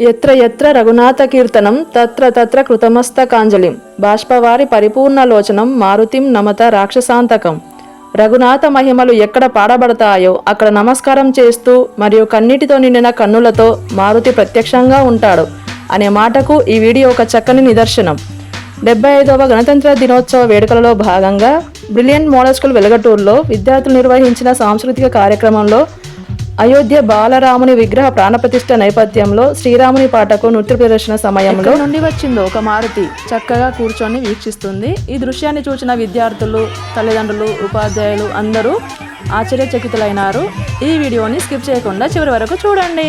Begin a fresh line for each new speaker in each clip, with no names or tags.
ఎత్ర ఎత్ర రఘునాథ కీర్తనం తత్ర తత్ర కృతమస్తకాంజలిం. బాష్పవారి పరిపూర్ణలోచనం మారుతిం నమత రాక్షసాంతకం. రఘునాథ మహిమలు ఎక్కడ పాడబడతాయో అక్కడ నమస్కారం చేస్తూ మరియు కన్నీటితో నిండిన కన్నులతో మారుతి ప్రత్యక్షంగా ఉంటాడు. అనే మాటకు ఈ వీడియో ఒక చక్కని నిదర్శనం. డెబ్బై ఐదవ గణతంత్ర దినోత్సవ వేడుకలలో భాగంగా బ్రిలియంట్ మోడల్ స్కూల్ వెలగటూరులో విద్యార్థులు నిర్వహించిన సాంస్కృతిక కార్యక్రమంలో అయోధ్య బాలరాముని విగ్రహ ప్రాణప్రతిష్ఠ నేపథ్యంలో శ్రీరాముని పాటకు నృత్య ప్రదర్శన సమయంలో నుండి వచ్చిందో ఒక మారుతి చక్కగా కూర్చొని వీక్షిస్తుంది. ఈ దృశ్యాన్ని చూసిన విద్యార్థులు తల్లిదండ్రులు ఉపాధ్యాయులు అందరూ ఆశ్చర్యచకితులైనారు. ఈ వీడియోని స్కిప్ చేయకుండా చివరి వరకు చూడండి.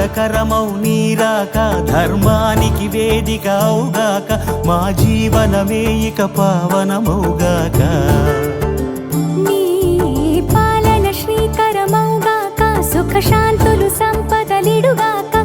మంగళకరమౌ నీరాక ధర్మానికి వేదిక అవుగాక మా జీవనమే ఇక పావనమౌగాక పాలన శ్రీకరమౌగాక సుఖశాంతులు సంపదలిడుగాక.